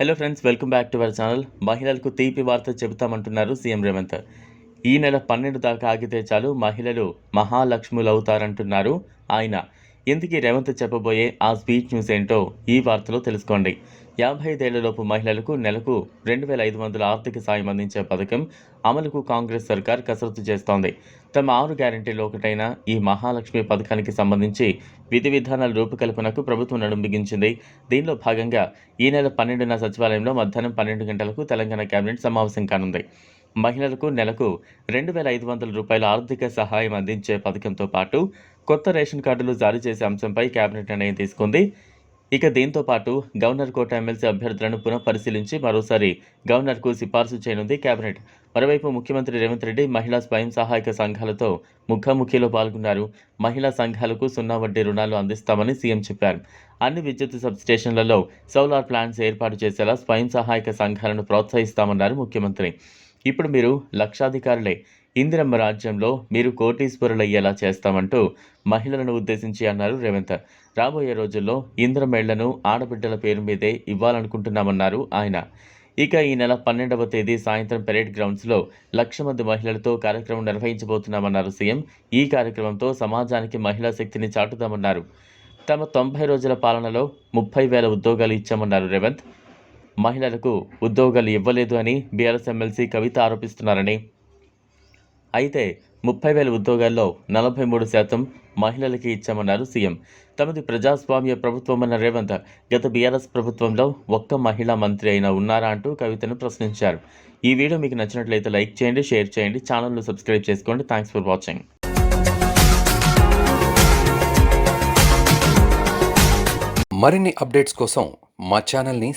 Hello friends welcome back to our channel మహిళలకు తీపి వార్త చెబుతామంటున్నారు సీఎం రేవంత్. ఈ నెల పన్నెండు దాకా ఆగితే చాలు మహిళలు మహాలక్ష్ములు అవుతారంటున్నారు ఆయన. ఇంతకీ రేవంత్ చెప్పబోయే ఆ స్పీచ్ న్యూస్ ఏంటో ఈ వార్తలో తెలుసుకోండి. యాభై ఐదేళ్ళలోపు మహిళలకు నెలకు రెండు వేల ఐదు వందల ఆర్థిక సాయం అందించే పథకం అమలుకు కాంగ్రెస్ సర్కార్ కసరత్తు చేస్తోంది. తమ ఆరు గ్యారంటీలో ఒకటైన ఈ మహాలక్ష్మి పథకానికి సంబంధించి విధి విధానాల రూపకల్పనకు ప్రభుత్వం నడుంబిగించింది దీనిలో భాగంగా ఈ నెల పన్నెండున సచివాలయంలో మధ్యాహ్నం పన్నెండు గంటలకు తెలంగాణ కేబినెట్ సమావేశం కానుంది. మహిళలకు నెలకు రెండు వేల ఐదు వందల రూపాయల ఆర్థిక సహాయం అందించే పథకంతో పాటు కొత్త రేషన్ కార్డులు జారీ చేసే అంశంపై కేబినెట్ నిర్ణయం తీసుకుంది. ఇక దీంతో పాటు గవర్నర్ కోట ఎమ్మెల్సీ అభ్యర్థులను పునః పరిశీలించి మరోసారి గవర్నర్కు సిఫార్సు చేయనుంది కేబినెట్ మరోవైపు ముఖ్యమంత్రి రేవంత్ రెడ్డి మహిళా స్వయం సహాయక సంఘాలతో ముఖాముఖిలో పాల్గొన్నారు. మహిళా సంఘాలకు సున్నా వడ్డీ రుణాలు అందిస్తామని సీఎం చెప్పారు. అన్ని విద్యుత్ సబ్ స్టేషన్లలో సోలార్ ప్లాంట్స్ ఏర్పాటు చేసేలా స్వయం సహాయక సంఘాలను ప్రోత్సహిస్తామన్నారు ముఖ్యమంత్రి. ఇప్పుడు మీరు లక్షాధికారులే. ఇందిరమ్మ రాజ్యంలో మీరు కోటీశ్వరులయ్యేలా చేస్తామంటూ మహిళలను ఉద్దేశించి అన్నారు రేవంత్. రాబోయే రోజుల్లో ఇంద్రమేళ్ళను ఆడబిడ్డల పేరు మీదే ఇవ్వాలనుకుంటున్నామన్నారు ఆయన. ఇక ఈ నెల పన్నెండవ తేదీ సాయంత్రం పెరేడ్ గ్రౌండ్స్లో లక్ష మంది మహిళలతో కార్యక్రమం నిర్వహించబోతున్నామన్నారు సీఎం. ఈ కార్యక్రమంతో సమాజానికి మహిళా శక్తిని చాటుదామన్నారు. తమ తొంభై రోజుల పాలనలో ముప్పై వేల ఉద్యోగాలు ఇచ్చామన్నారు రేవంత్. మహిళలకు ఉద్యోగాలు ఇవ్వలేదు అని బీఆర్ఎస్ ఎమ్మెల్సీ కవిత ఆరోపిస్తున్నారని. అయితే ముప్పై వేల ఉద్యోగాల్లో నలభై మూడు శాతం మహిళలకి ఇచ్చామన్నారు సీఎం. తమది ప్రజాస్వామ్య ప్రభుత్వమన్న రేవంత్. గత బీఆర్ఎస్ ప్రభుత్వంలో ఒక్క మహిళా మంత్రి అయినా ఉన్నారా అంటూ కవితను ప్రశ్నించారు. ఈ వీడియో మీకు నచ్చినట్లయితే లైక్ చేయండి షేర్ చేయండి ఛానల్ను సబ్స్క్రైబ్ చేసుకోండి. Thanks for watching. మరిన్ని అప్డేట్స్ కోసం మా ఛానల్ని